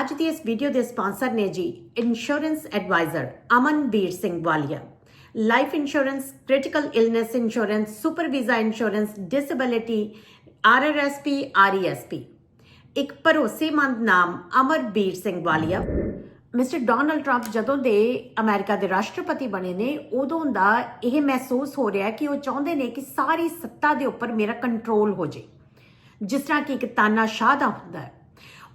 ਅੱਜ ਦੀ ਇਸ ਵੀਡੀਓ ਦੇ ਸਪਾਂਸਰ ਨੇ ਜੀ insurance adviser Amanbir Singh Walia. Life insurance critical illness insurance super visa insurance disability RRSP RESP E ਇੱਕ ਭਰੋਸੇਮੰਦ ਨਾਮ Amarbir Singh Walia. Mister Donald Trump ਜਦੋਂ ਦੇ ਅਮਰੀਕਾ ਦੇ ਰਾਸ਼ਟਰਪਤੀ ਬਣੇ ਨੇ, ਉਦੋਂ ਦਾ ਇਹ ਮਹਿਸੂਸ ਹੋ ਰਿਹਾ ਕਿ ਉਹ ਚਾਹੁੰਦੇ ਨੇ ਕਿ ਸਾਰੀ ਸੱਤਾ ਦੇ ਉੱਪਰ ਮੇਰਾ ਕੰਟਰੋਲ ਹੋ ਜੇ। ਜਿਸ ਤਰ੍ਹਾਂ ਕਿ ਇੱਕ ਤਾਨਾਸ਼ਾਹ ਦਾ ਹੁੰਦਾ ਹੈ।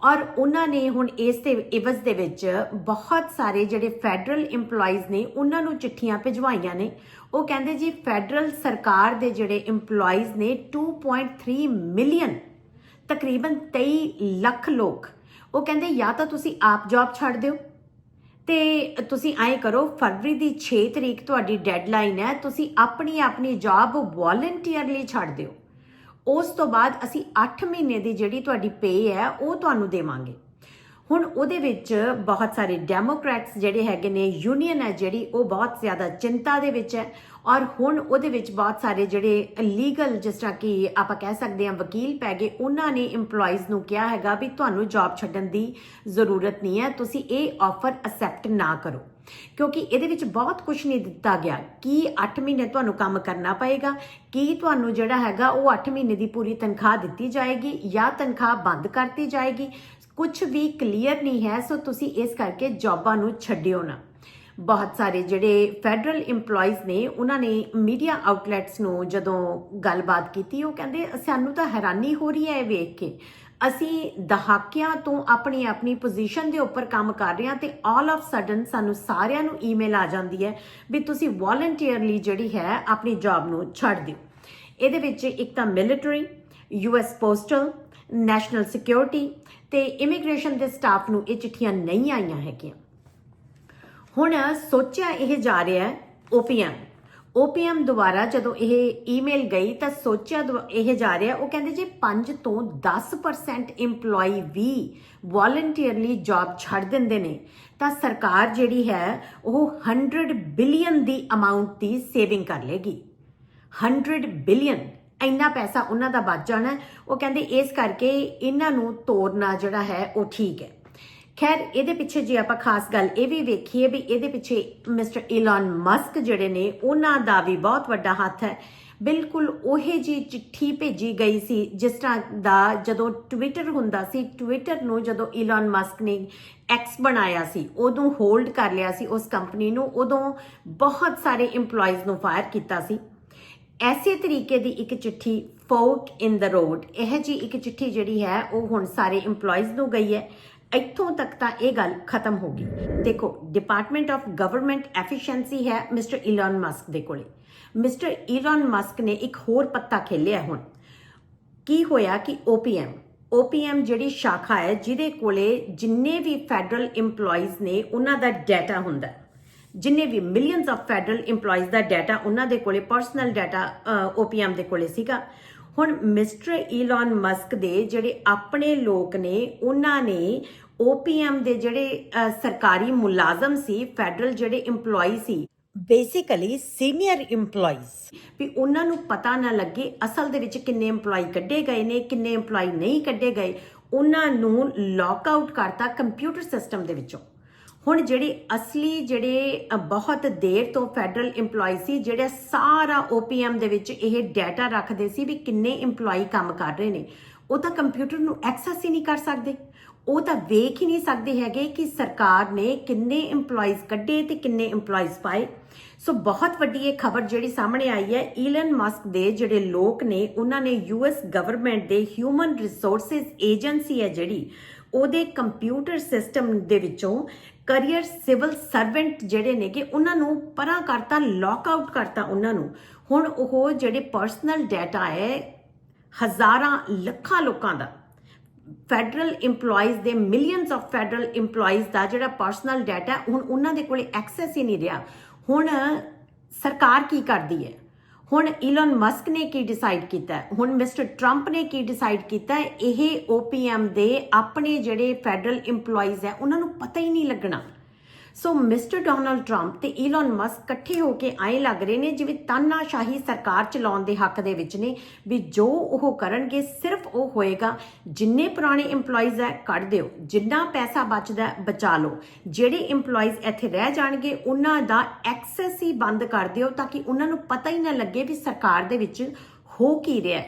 ਔਰ ਉਹਨਾਂ ਨੇ ਹੁਣ ਇਸ ਦੇ, ਇਵਜ਼ ਦੇ ਵਿੱਚ ਬਹੁਤ ਸਾਰੇ ਜਿਹੜੇ ਫੈਡਰਲ EMPLOYEES ਨੇ, ਉਹਨਾਂ ਨੂੰ ਚਿੱਠੀਆਂ ਭਿਜਵਾਈਆਂ ਨੇ। ਉਹ ਕਹਿੰਦੇ ਜੀ, ਫੈਡਰਲ ਸਰਕਾਰ ਦੇ ਜਿਹੜੇ EMPLOYEES ਨੇ 2.3 ਮਿਲੀਅਨ ਤਕਰੀਬਨ 23 ਲੱਖ ਲੋਕ। ਉਹ ਕਹਿੰਦੇ, ਜਾਂ ਤਾਂ ਤੁਸੀਂ ਆਪ ਜੌਬ ਛੱਡ ਦਿਓ ਤੇ ਤੁਸੀਂ ਐਂ ਕਰੋ, ਫਰਵਰੀ ਦੀ 6 ਤਰੀਕ ਤੁਹਾਡੀ ਡੈਡਲਾਈਨ ਹੈ, ਤੁਸੀਂ ਆਪਣੀ ਆਪਣੀ ਜੌਬ ਵੋਲੰਟੀਅਰਲੀ ਛੱਡ ਦਿਓ। ਉਸ ਤੋਂ ਬਾਅਦ ਅਸੀਂ 8 ਮਹੀਨੇ ਦੀ ਜਿਹੜੀ ਤੁਹਾਡੀ ਪੇ ਹੈ, ਉਹ ਤੁਹਾਨੂੰ ਦੇਵਾਂਗੇ। ਹੁਣ ਉਹਦੇ ਵਿੱਚ ਬਹੁਤ ਸਾਰੇ ਡੈਮੋਕ੍ਰੈਟਸ ਜਿਹੜੇ ਹੈਗੇ ਨੇ ਯੂਨੀਅਨ ਹੈ ਜਿਹੜੀ, ਉਹ ਬਹੁਤ ਜ਼ਿਆਦਾ ਚਿੰਤਾ ਦੇ ਵਿੱਚ ਹੈ। ਔਰ ਹੁਣ ਉਹਦੇ ਵਿੱਚ ਬਹੁਤ ਸਾਰੇ ਜਿਹੜੇ ਲੀਗਲ ਜਿਸ ਤਰ੍ਹਾਂ ਕਿ ਆਪਾਂ ਕਹਿ ਸਕਦੇ ਹਾਂ ਵਕੀਲ ਪੈ ਗਏ, ਉਹਨਾਂ ਨੇ EMPLOYEES ਨੂੰ ਕਿਹਾ ਹੈਗਾ ਵੀ ਤੁਹਾਨੂੰ ਜੌਬ ਛੱਡਣ ਦੀ ਜ਼ਰੂਰਤ ਨਹੀਂ ਹੈ, ਤੁਸੀਂ ਇਹ ਆਫਰ ਅਸੈਪਟ ਨਾ ਕਰੋ। ਕਿਉਂਕਿ ਇਹਦੇ ਵਿੱਚ ਬਹੁਤ ਕੁਝ ਨਹੀਂ ਦਿੱਤਾ ਗਿਆ। ਕੀ 8 ਮਹੀਨੇ ਤੁਹਾਨੂੰ ਕੰਮ ਕਰਨਾ ਪਏਗਾ? ਕੀ ਤੁਹਾਨੂੰ ਜਿਹੜਾ ਹੈਗਾ ਉਹ 8 ਮਹੀਨੇ ਦੀ ਪੂਰੀ ਤਨਖਾਹ ਦਿੱਤੀ ਜਾਏਗੀ ਜਾਂ ਤਨਖਾਹ ਬੰਦ ਕਰਤੀ ਜਾਏਗੀ? ਕੁਝ ਵੀ ਕਲੀਅਰ ਨਹੀਂ ਹੈ, ਸੋ ਤੁਸੀਂ ਇਸ ਕਰਕੇ ਜੌਬਾਂ ਨੂੰ ਛੱਡਿਓ ਨਾ। ਬਹੁਤ ਸਾਰੇ ਜਿਹੜੇ ਫੈਡਰਲ EMPLOYEES ਨੇ, ਉਹਨਾਂ ਨੇ ਮੀਡੀਆ ਆਊਟਲੈਟਸ ਨੂੰ ਜਦੋਂ ਗੱਲਬਾਤ ਕੀਤੀ, ਉਹ ਕਹਿੰਦੇ, ਸਾਨੂੰ ਤਾਂ ਹੈਰਾਨੀ ਹੋ ਰਹੀ ਹੈ ਇਹ ਵੇਖ ਕੇ। ਅਸੀਂ ਦਹਾਕਿਆਂ ਤੋਂ ਆਪਣੀ ਆਪਣੀ ਪੋਜੀਸ਼ਨ ਦੇ ਉੱਪਰ ਕੰਮ ਕਰ ਰਹੇ ਹਾਂ ਤੇ ਆਲ ਆਫ ਸਡਨ ਸਾਨੂੰ ਸਾਰਿਆਂ ਨੂੰ ਈਮੇਲ ਆ ਜਾਂਦੀ ਹੈ ਵੀ ਤੁਸੀਂ ਵੋਲੰਟੀਅਰਲੀ ਜਿਹੜੀ ਹੈ ਆਪਣੀ ਜੌਬ ਨੂੰ ਛੱਡ ਦਿਓ। ਇਹਦੇ ਵਿੱਚ ਇੱਕ ਤਾਂ military US postal national security ਤੇ ਇਮੀਗ੍ਰੇਸ਼ਨ ਦੇ ਸਟਾਫ ਨੂੰ ਇਹ ਚਿੱਠੀਆਂ ਨਹੀਂ ਆਈਆਂ ਹੈਗੀਆਂ। ਹੁਣ ਸੋਚਿਆ ਇਹ ਜਾ ਰਿਹਾ ਹੈ OPM OPM ਦੁਆਰਾ ਜਦੋਂ ਇਹ ਈਮੇਲ ਗਈ ਤਾਂ ਸੋਚਿਆ ਦੁਆ- ਇਹ ਜਾ ਰਿਹਾ, ਉਹ ਕਹਿੰਦੇ ਜੇ 5 ਤੋਂ 10% EMPLOYE ਵੀ ਵੋਲੰਟੀਅਰਲੀ ਜੌਬ ਛੱਡ ਦਿੰਦੇ ਨੇ। ਤਾਂ ਸਰਕਾਰ ਜਿਹੜੀ ਹੈ, ਉਹ 100 ਬਿਲੀਅਨ ਦੀ ਅਮਾਉਂਟ ਦੀ ਸੇਵਿੰਗ ਕਰ ਲੇਗੀ। 100 ਬਿਲੀਅਨ ਇੰਨਾ ਪੈਸਾ ਉਹਨਾਂ ਦਾ ਬਚ ਜਾਣਾ। ਉਹ ਕਹਿੰਦੇ ਇਸ ਕਰਕੇ ਇਹਨਾਂ ਨੂੰ ਤੋੜਨਾ ਜਿਹੜਾ ਹੈ, ਉਹ ਠੀਕ ਹੈ। ਖੈਰ, ਇਹਦੇ ਪਿੱਛੇ ਜੇ ਆਪਾਂ ਖਾਸ ਗੱਲ ਇਹ ਵੀ ਵੇਖੀਏ ਵੀ ਇਹਦੇ ਪਿੱਛੇ ਮਿਸਟਰ ਇਲਨ ਮਸਕ ਜਿਹੜੇ ਨੇ, ਉਹਨਾਂ ਦਾ ਵੀ ਬਹੁਤ ਵੱਡਾ ਹੱਥ ਹੈ। ਬਿਲਕੁਲ ਉਹੇ ਜੀ ਚਿੱਠੀ ਭੇਜੀ ਗਈ ਸੀ, ਜਿਸ ਤਰ੍ਹਾਂ ਦਾ ਜਦੋਂ ਟਵਿੱਟਰ ਹੁੰਦਾ ਸੀ ਟਵਿੱਟਰ ਨੂੰ ਜਦੋਂ ਇਲਨ ਮਸਕ ਨੇ ਐਕਸ ਬਣਾਇਆ ਸੀ ਉਦੋਂ ਹੋਲਡ ਕਰ ਲਿਆ ਸੀ ਉਸ ਕੰਪਨੀ ਨੂੰ, ਉਦੋਂ ਬਹੁਤ ਸਾਰੇ EMPLOYEES ਨੂੰ ਫਾਇਰ ਕੀਤਾ ਸੀ। ਐਸੇ ਤਰੀਕੇ ਦੀ ਇੱਕ ਚਿੱਠੀ ਫੋਕ ਇਨ ਦ ਰੋਡ ਇਹ ਜੀ ਇੱਕ ਚਿੱਠੀ ਜਿਹੜੀ ਹੈ, ਉਹ ਹੁਣ ਸਾਰੇ EMPLOYEES ਨੂੰ ਗਈ ਹੈ। ਇੱਥੋਂ ਤੱਕ ਤਾਂ ਇਹ ਗੱਲ ਖਤਮ ਹੋ ਗਈ। ਦੇਖੋ ਡਿਪਾਰਟਮੈਂਟ ਆਫ ਗਵਰਨਮੈਂਟ ਐਫੀਸ਼ੀਐਂਸੀ ਹੈ ਮਿਸਟਰ ਇਲਨ ਮਸਕ ਦੇ ਕੋਲੇ। ਮਿਸਟਰ ਇਲਨ ਮਸਕ ਨੇ ਇੱਕ ਹੋਰ ਪੱਤਾ ਖੇਲਿਆ ਹੁਣ। ਕੀ ਹੋਇਆ ਕਿ OPM OPM ਜਿਹੜੀ ਸ਼ਾਖਾ ਹੈ, ਜਿਹਦੇ ਕੋਲੇ ਜਿੰਨੇ ਵੀ ਫੈਡਰਲ EMPLOYEES ਨੇ, ਉਹਨਾਂ ਦਾ ਡਾਟਾ ਹੁੰਦਾ ਜਿੰਨੇ ਵੀ ਮਿਲੀਅਨਸ ਆਫ ਫੈਡਰਲ EMPLOYEES ਦਾ ਡਾਟਾ ਉਹਨਾਂ ਦੇ ਕੋਲੇ ਪਰਸਨਲ ਡਾਟਾ OPM ਦੇ ਕੋਲੇ ਸੀਗਾ। ਹੁਣ ਮਿਸਟਰ ਈਲਨ ਮਸਕ ਦੇ ਜਿਹੜੇ ਆਪਣੇ ਲੋਕ ਨੇ, ਉਹਨਾਂ ਨੇ OPM ਦੇ ਜਿਹੜੇ ਸਰਕਾਰੀ ਮੁਲਾਜ਼ਮ ਸੀ, ਫੈਡਰਲ ਜਿਹੜੇ EMPLOYEE ਸੀ ਬੇਸਿਕਲੀ ਸੀਨੀਅਰ EMPLOYEES ਵੀ ਉਹਨਾਂ ਨੂੰ ਪਤਾ ਨਾ ਲੱਗੇ ਅਸਲ ਦੇ ਵਿੱਚ ਕਿੰਨੇ EMPLOYEE ਕੱਢੇ ਗਏ ਨੇ, ਕਿੰਨੇ EMPLOYEE ਨਹੀਂ ਕੱਢੇ ਗਏ। ਉਹਨਾਂ ਨੂੰ ਲੌਕ ਆਊਟ ਕਰਤਾ ਕੰਪਿਊਟਰ ਸਿਸਟਮ ਦੇ ਵਿੱਚੋਂ। ਹੁਣ ਜਿਹੜੀ ਅਸਲੀ ਜਿਹੜੇ ਬਹੁਤ ਦੇਰ ਤੋਂ ਫੈਡਰਲ EMPLOYEE ਸੀ, ਜਿਹੜਾ ਸਾਰਾ OPM ਦੇ ਵਿੱਚ ਇਹ ਡਾਟਾ ਰੱਖਦੇ ਸੀ ਵੀ ਕਿੰਨੇ EMPLOYEE ਕੰਮ ਕਰ ਰਹੇ ਨੇ, ਉਹ ਤਾਂ ਕੰਪਿਊਟਰ ਨੂੰ ਐਕਸੈਸ ਹੀ ਨਹੀਂ ਕਰ ਸਕਦੇ। ਉਹ ਤਾਂ ਵੇਖ ਹੀ ਨਹੀਂ ਸਕਦੇ ਹੈਗੇ ਕਿ ਸਰਕਾਰ ਨੇ ਕਿੰਨੇ EMPLOYEES ਕੱਢੇ ਤੇ ਕਿੰਨੇ EMPLOYEES ਪਾਏ। ਸੋ ਬਹੁਤ ਵੱਡੀ ਇਹ ਖਬਰ ਜਿਹੜੀ ਸਾਹਮਣੇ ਆਈ ਹੈ ਈਲਨ ਮਸਕ ਦੇ ਜਿਹੜੇ ਲੋਕ ਨੇ, ਉਹਨਾਂ ਨੇ ਯੂਐਸ ਗਵਰਨਮੈਂਟ ਦੇ ਹਿਊਮਨ ਰਿਸੋਰਸਸ ਏਜੰਸੀ ਹੈ ਜਿਹੜੀ, ਉਹਦੇ ਕੰਪਿਊਟਰ ਸਿਸਟਮ ਦੇ ਵਿੱਚੋਂ ਕਰੀਅਰ ਸਿਵਲ ਸਰਵੈਂਟ ਜਿਹੜੇ ਨੇਗੇ, ਉਹਨਾਂ ਨੂੰ ਪਰਾਂ ਕਰਤਾ ਲੌਕ ਆਊਟ ਕਰਤਾ ਉਹਨਾਂ ਨੂੰ। ਹੁਣ ਉਹ ਜਿਹੜੇ ਪਰਸਨਲ ਡਾਟਾ ਹੈ, ਹਜ਼ਾਰਾਂ ਲੱਖਾਂ ਲੋਕਾਂ ਦਾ। ਫੈਡਰਲ EMPLOYEES ਦੇ ਮਿਲੀਅਨਸ ਆਫ ਫੈਡਰਲ EMPLOYEES ਦਾ ਜਿਹੜਾ ਪਰਸਨਲ ਡਾਟਾ ਹੁਣ ਉਹਨਾਂ ਦੇ ਕੋਲੇ ਐਕਸੈਸ ਹੀ ਨਹੀਂ ਰਿਹਾ। ਹੁਣ ਸਰਕਾਰ ਕੀ ਕਰਦੀ ਹੈ? ਹੁਣ ਇਲਨ ਮਸਕ ਨੇ ਕੀ ਡਿਸਾਈਡ ਕੀਤਾ ਹੁਣ ਮਿਸਟਰ ਟਰੰਪ ਨੇ ਕੀ ਡਿਸਾਈਡ ਕੀਤਾ ਹੈ? ਇਹ OPM ਦੇ ਆਪਣੇ ਜਿਹੜੇ ਫੈਡਰਲ EMPLOYEES ਹੈ, ਉਹਨਾਂ ਨੂੰ ਪਤਾ ਹੀ ਨਹੀਂ ਲੱਗਣਾ। ਸੋ ਮਿਸਟਰ ਡੋਨਲਡ ਟਰੰਪ ਤੇ ਈਲਨ ਮਸਕ ਇਕੱਠੇ ਹੋ ਕੇ ਆਏ ਲੱਗ ਰਹੇ ਨੇ, ਜਿਵੇਂ ਤਾਨਾਸ਼ਾਹੀ ਸਰਕਾਰ ਚਲਾਉਣ ਦੇ ਹੱਕ ਦੇ ਵਿੱਚ ਨੇ, ਵੀ ਜੋ ਉਹ ਕਰਨਗੇ ਸਿਰਫ ਉਹ ਹੋਏਗਾ। ਜਿੰਨੇ ਪੁਰਾਣੇ EMPLOYEES ਹੈ, ਕੱਢ ਦਿਓ। ਜਿੰਨਾ ਪੈਸਾ ਬਚਦਾ ਬਚਾ ਲਓ। ਜਿਹੜੇ EMPLOYEES ਇੱਥੇ ਰਹਿ ਜਾਣਗੇ, ਉਹਨਾਂ ਦਾ ਐਕਸੈਸ ਹੀ ਬੰਦ ਕਰ ਦਿਓ, ਤਾਂ ਕਿ ਉਹਨਾਂ ਨੂੰ ਪਤਾ ਹੀ ਨਾ ਲੱਗੇ ਵੀ ਸਰਕਾਰ ਦੇ ਵਿੱਚ ਹੋ ਕੀ ਰਿਹਾ